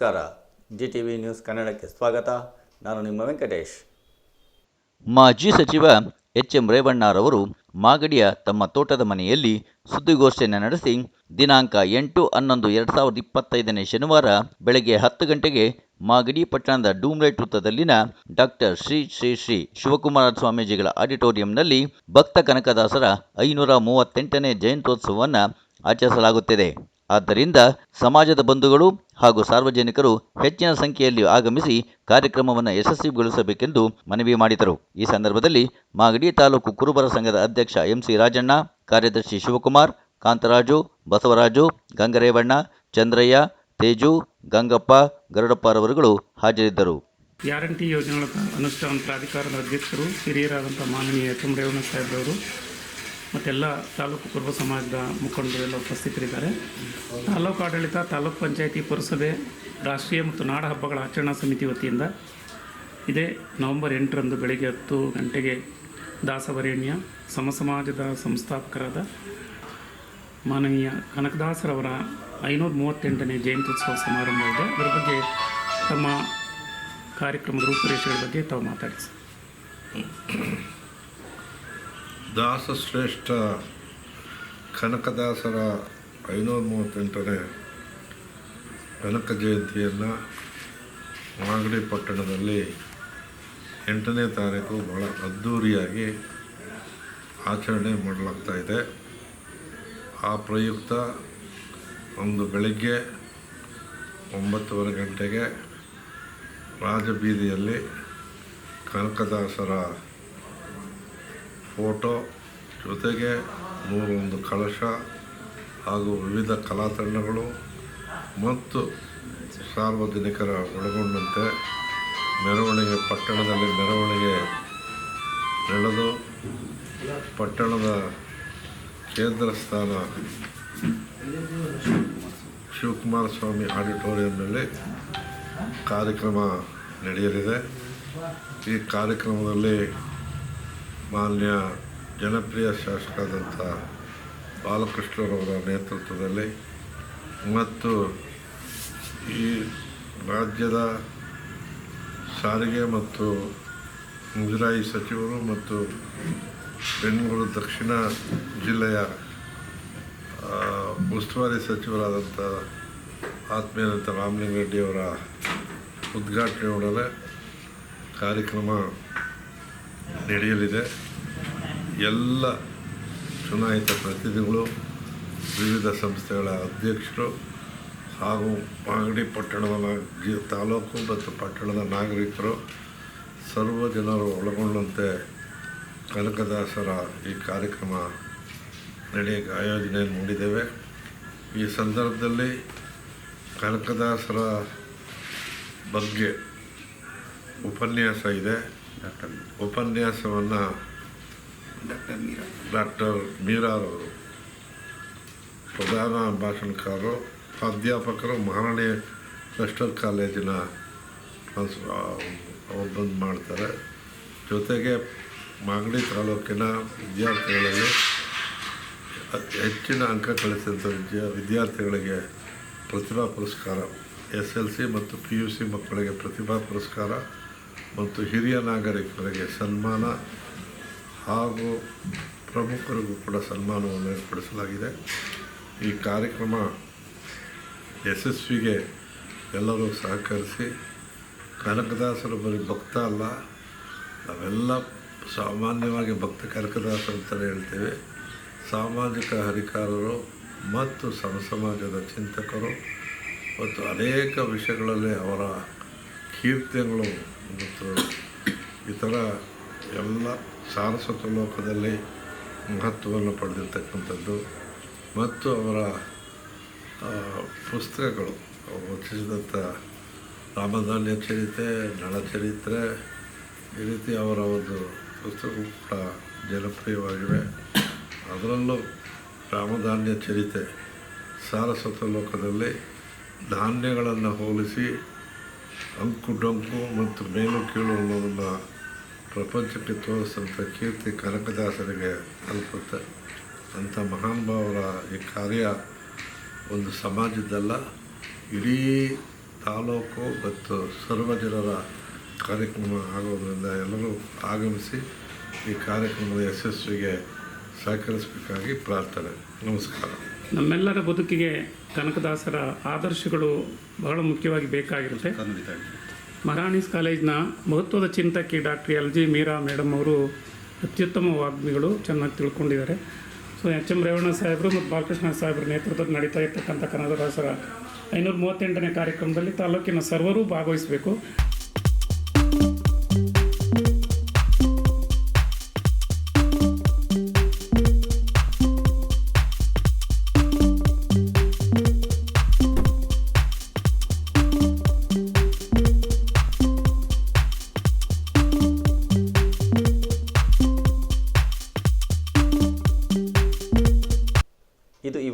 ನಮಸ್ಕಾರ. G T V news ಕನ್ನಡಕ್ಕೆ ಸ್ವಾಗತ. ನಾನು ನಿಮ್ಮ ವೆಂಕಟೇಶ್. ಮಾಜಿ ಸಚಿವ ಎಚ್ ಎಂ ರೇವಣ್ಣರವರು ಮಾಗಡಿಯ ತಮ್ಮ ತೋಟದ ಮನೆಯಲ್ಲಿ ಸುದ್ದಿಗೋಷ್ಠಿಯನ್ನು ನಡೆಸಿ ದಿನಾಂಕ ಎಂಟು ಹನ್ನೊಂದು ಎರಡು ಸಾವಿರದ ಇಪ್ಪತ್ತೈದನೇ ಶನಿವಾರ ಬೆಳಗ್ಗೆ ಹತ್ತು ಗಂಟೆಗೆ ಮಾಗಡಿ ಪಟ್ಟಣದ ಡೂಮ್ಲೈಟ್ ವೃತ್ತದಲ್ಲಿನ ಡಾಕ್ಟರ್ ಶ್ರೀ ಶ್ರೀ ಶ್ರೀ ಶಿವಕುಮಾರ ಸ್ವಾಮೀಜಿಗಳ ಆಡಿಟೋರಿಯಂನಲ್ಲಿ ಭಕ್ತ ಕನಕದಾಸರ ಐನೂರ ಮೂವತ್ತೆಂಟನೇ ಜಯಂತ್ಯೋತ್ಸವವನ್ನು ಆಚರಿಸಲಾಗುತ್ತಿದೆ. ಆದ್ದರಿಂದ ಸಮಾಜದ ಬಂಧುಗಳು ಹಾಗೂ ಸಾರ್ವಜನಿಕರು ಹೆಚ್ಚಿನ ಸಂಖ್ಯೆಯಲ್ಲಿ ಆಗಮಿಸಿ ಕಾರ್ಯಕ್ರಮವನ್ನು ಯಶಸ್ವಿಗೊಳಿಸಬೇಕೆಂದು ಮನವಿ ಮಾಡಿದರು. ಈ ಸಂದರ್ಭದಲ್ಲಿ ಮಾಗಡಿ ತಾಲೂಕು ಕುರುಬರ ಸಂಘದ ಅಧ್ಯಕ್ಷ ಎಂಸಿ ರಾಜಣ್ಣ, ಕಾರ್ಯದರ್ಶಿ ಶಿವಕುಮಾರ್, ಕಾಂತರಾಜು, ಬಸವರಾಜು, ಗಂಗರೇವಣ್ಣ, ಚಂದ್ರಯ್ಯ, ತೇಜು, ಗಂಗಪ್ಪ ಗರುಡಪ್ಪರವರುಗಳು ಹಾಜರಿದ್ದರು. ಗ್ಯಾರಂಟಿ ಯೋಜನೆಗಳ ಅನುಷ್ಠಾನ ಪ್ರಾಧಿಕಾರದ ಅಧ್ಯಕ್ಷರು ಹಿರಿಯರಾದಂಥ ಮಾನನೀಯ ಸಾಹೇಬ್ರವರು ಮತ್ತೆಲ್ಲ ತಾಲೂಕು ಕುರುಬ ಸಮಾಜದ ಮುಖಂಡರು ಎಲ್ಲ ಉಪಸ್ಥಿತರಿದ್ದಾರೆ ತಾಲೂಕು ಆಡಳಿತ, ತಾಲೂಕು ಪಂಚಾಯಿತಿ, ಪುರಸಭೆ, ರಾಷ್ಟ್ರೀಯ ಮತ್ತು ನಾಡ ಹಬ್ಬಗಳ ಆಚರಣಾ ಸಮಿತಿ ವತಿಯಿಂದ ಇದೇ ನವೆಂಬರ್ ಎಂಟರಂದು ಬೆಳಗ್ಗೆ ಹತ್ತು ಗಂಟೆಗೆ ದಾಸವರೇಣ್ಯ ಸಮ ಸಮಾಜದ ಸಂಸ್ಥಾಪಕರಾದ ಮಾನವೀಯ ಕನಕದಾಸರವರ ಐನೂರ ಮೂವತ್ತೆಂಟನೇ ಜಯಂತ್ಯುತ್ಸವ ಸಮಾರಂಭ ಇದೆ ಅದರ ಬಗ್ಗೆ ತಮ್ಮ ಕಾರ್ಯಕ್ರಮದ ರೂಪುರೇಷೆಗಳ ಬಗ್ಗೆ ತಾವು ಮಾತಾಡಿಸಿ. ದಾಸಶ್ರೇಷ್ಠ ಕನಕದಾಸರ ಐನೂರ ಮೂವತ್ತೆಂಟನೇ ಕನಕ ಜಯಂತಿಯನ್ನು ಮಾಗಡಿ ಪಟ್ಟಣದಲ್ಲಿ ಎಂಟನೇ ತಾರೀಕು ಭಾಳ ಅದ್ಧೂರಿಯಾಗಿ ಆಚರಣೆ ಮಾಡಲಾಗ್ತಾ ಇದೆ. ಆ ಪ್ರಯುಕ್ತ ಒಂದು ಬೆಳಗ್ಗೆ ಒಂಬತ್ತುವರೆ ಗಂಟೆಗೆ ರಾಜಬೀದಿಯಲ್ಲಿ ಕನಕದಾಸರ ಫೋಟೋ ಜೊತೆಗೆ ನೂರೊಂದು ಕಳಶ ಹಾಗೂ ವಿವಿಧ ಕಲಾ ತಂಡಗಳು ಮತ್ತು ಸಾರ್ವಜನಿಕರ ಒಳಗೊಂಡಂತೆ ಮೆರವಣಿಗೆ, ಪಟ್ಟಣದಲ್ಲಿ ಮೆರವಣಿಗೆ ನಡೆದು ಪಟ್ಟಣದ ಕೇಂದ್ರ ಸ್ಥಾನ ಶಿವಕುಮಾರ ಸ್ವಾಮಿ ಆಡಿಟೋರಿಯಂನಲ್ಲಿ ಕಾರ್ಯಕ್ರಮ ನಡೆಯಲಿದೆ. ಈ ಕಾರ್ಯಕ್ರಮದಲ್ಲಿ ಮಾನ್ಯ ಜನಪ್ರಿಯ ಶಾಸಕರಾದಂಥ ಬಾಲಕೃಷ್ಣರವರ ನೇತೃತ್ವದಲ್ಲಿ ಮತ್ತು ಈ ರಾಜ್ಯದ ಸಾರಿಗೆ ಮತ್ತು ಮುಜರಾಯಿ ಸಚಿವರು ಮತ್ತು ಬೆಂಗಳೂರು ದಕ್ಷಿಣ ಜಿಲ್ಲೆಯ ಉಸ್ತುವಾರಿ ಸಚಿವರಾದಂಥ ಆತ್ಮೀಯರಂಥ ರಾಮಲಿಂಗರೆಡ್ಡಿಯವರ ಉದ್ಘಾಟನೆಯೊಡನೆ ಕಾರ್ಯಕ್ರಮ ನಡೆಯಲಿದೆ. ಎಲ್ಲ ಚುನಾಯಿತ ಪ್ರತಿನಿಧಿಗಳು, ವಿವಿಧ ಸಂಸ್ಥೆಗಳ ಅಧ್ಯಕ್ಷರು ಹಾಗೂ ಮಾಗಡಿ ಪಟ್ಟಣದ ಜಿ- ತಾಲೂಕು ಮತ್ತು ಪಟ್ಟಣದ ನಾಗರಿಕರು, ಸರ್ವ ಜನರು ಒಳಗೊಂಡಂತೆ ಕನಕದಾಸರ ಈ ಕಾರ್ಯಕ್ರಮ ನಡೆಯಕ್ಕೆ ಆಯೋಜನೆ ಮಾಡಿದ್ದೇವೆ. ಈ ಸಂದರ್ಭದಲ್ಲಿ ಕನಕದಾಸರ ಬಗ್ಗೆ ಉಪನ್ಯಾಸ ಇದೆ. ಉಪನ್ಯಾಸವನ್ನು ಡಾಕ್ಟರ್ ಮೀರಾರವರು ಪ್ರಧಾನ ಭಾಷಣಕಾರರು, ಪ್ರಾಧ್ಯಾಪಕರು, ಮಹಾರಾಣಿ ಕ್ಲಸ್ಟರ್ ಕಾಲೇಜಿನ ಒಬ್ಬಂದು ಮಾಡ್ತಾರೆ. ಜೊತೆಗೆ ಮಾಗಡಿ ತಾಲೂಕಿನ ವಿದ್ಯಾರ್ಥಿಗಳಲ್ಲಿ ಹೆಚ್ಚಿನ ಅಂಕ ಗಳಿಸಿದಂಥ ವಿದ್ಯಾ ವಿದ್ಯಾರ್ಥಿಗಳಿಗೆ ಪ್ರತಿಭಾ ಪುರಸ್ಕಾರ, ಎಸ್ ಎಲ್ ಸಿ ಮತ್ತು ಪಿ ಯು ಸಿ ಮಕ್ಕಳಿಗೆ ಪ್ರತಿಭಾ ಪುರಸ್ಕಾರ ಮತ್ತು ಹಿರಿಯ ನಾಗರಿಕರಿಗೆ ಸನ್ಮಾನ ಹಾಗೂ ಪ್ರಮುಖರಿಗೂ ಕೂಡ ಸನ್ಮಾನವನ್ನು ಏರ್ಪಡಿಸಲಾಗಿದೆ. ಈ ಕಾರ್ಯಕ್ರಮ ಯಶಸ್ವಿಗೆ ಎಲ್ಲರೂ ಸಹಕರಿಸಿ, ಕನಕದಾಸರು ಬರೀ ಭಕ್ತ ಅಲ್ಲ, ನಾವೆಲ್ಲ ಸಾಮಾನ್ಯವಾಗಿ ಭಕ್ತ ಕನಕದಾಸರು ಅಂತಲೇ ಹೇಳ್ತೇವೆ. ಸಾಮಾಜಿಕ ಹರಿಕಾರರು ಮತ್ತು ಸಮಸಮಾಜದ ಚಿಂತಕರು ಮತ್ತು ಅನೇಕ ವಿಷಯಗಳಲ್ಲಿ ಅವರ ಕೀರ್ತನೆಗಳು ಮತ್ತು ಈ ಥರ ಎಲ್ಲ ಸಾರಸ್ವತ ಲೋಕದಲ್ಲಿ ಮಹತ್ವವನ್ನು ಪಡೆದಿರ್ತಕ್ಕಂಥದ್ದು. ಮತ್ತು ಅವರ ಪುಸ್ತಕಗಳು ರಚಿಸಿದಂಥ ರಾಮಧಾನ್ಯ ಚರಿತೆ ನಳಚರಿತ್ರೆ ಈ ರೀತಿ ಅವರ ಒಂದು ಪುಸ್ತಕಗಳು ಕೂಡ ಜನಪ್ರಿಯವಾಗಿವೆ. ಅದರಲ್ಲೂ ರಾಮಧಾನ್ಯ ಚರಿತೆ ಸಾರಸ್ವತ ಲೋಕದಲ್ಲಿ ಧಾನ್ಯಗಳನ್ನು ಹೋಲಿಸಿ ಅಂಕು ಡೊಂಕು ಮತ್ತು ಮೇಲು ಕೀಳು ಅನ್ನೋದನ್ನು ಪ್ರಪಂಚಕ್ಕೆ ತೋರಿಸಿದಂಥ ಕೀರ್ತಿ ಕನಕದಾಸರಿಗೆ ತಲುಪುತ್ತೆ ಅಂಥ ಮಹಾನುಭಾವರ ಈ ಕಾರ್ಯ ಒಂದು ಸಮಾಜದ್ದಲ್ಲ, ಇಡೀ ತಾಲೂಕು ಮತ್ತು ಸರ್ವ ಜನರ ಕಾರ್ಯಕ್ರಮ ಆಗೋದರಿಂದ ಎಲ್ಲರೂ ಆಗಮಿಸಿ ಈ ಕಾರ್ಯಕ್ರಮದ ಯಶಸ್ವಿಗೆ ಸಹಕರಿಸಬೇಕಾಗಿ ಪ್ರಾರ್ಥನೆ. ನಮಸ್ಕಾರ. ನಮ್ಮೆಲ್ಲರ ಬದುಕಿಗೆ ಕನಕದಾಸರ ಆದರ್ಶಗಳು ಬಹಳ ಮುಖ್ಯವಾಗಿ ಬೇಕಾಗಿರುತ್ತೆ. ಮರಾಣಿಸ್ ಕಾಲೇಜ್ನ ಮಹತ್ವದ ಚಿಂತಕಿ doctor L G Meera madam ಅವರು ಅತ್ಯುತ್ತಮ ವಾಗ್ಮಿಗಳು ಚೆನ್ನಾಗಿ ತಿಳ್ಕೊಂಡಿದ್ದಾರೆ. ಸೊ ಎಚ್ ಎಂ ರೇವಣ್ಣ ಸಾಹೇಬರು ಮತ್ತು ಬಾಲಕೃಷ್ಣ ಸಾಹೇಬರ ನೇತೃತ್ವದಲ್ಲಿ ನಡೀತಾ ಇರ್ತಕ್ಕಂಥ ಕನಕದಾಸರ ಐನೂರ ಮೂವತ್ತೆಂಟನೇ ಕಾರ್ಯಕ್ರಮದಲ್ಲಿ ತಾಲೂಕಿನ ಸರ್ವರೂ ಭಾಗವಹಿಸಬೇಕು.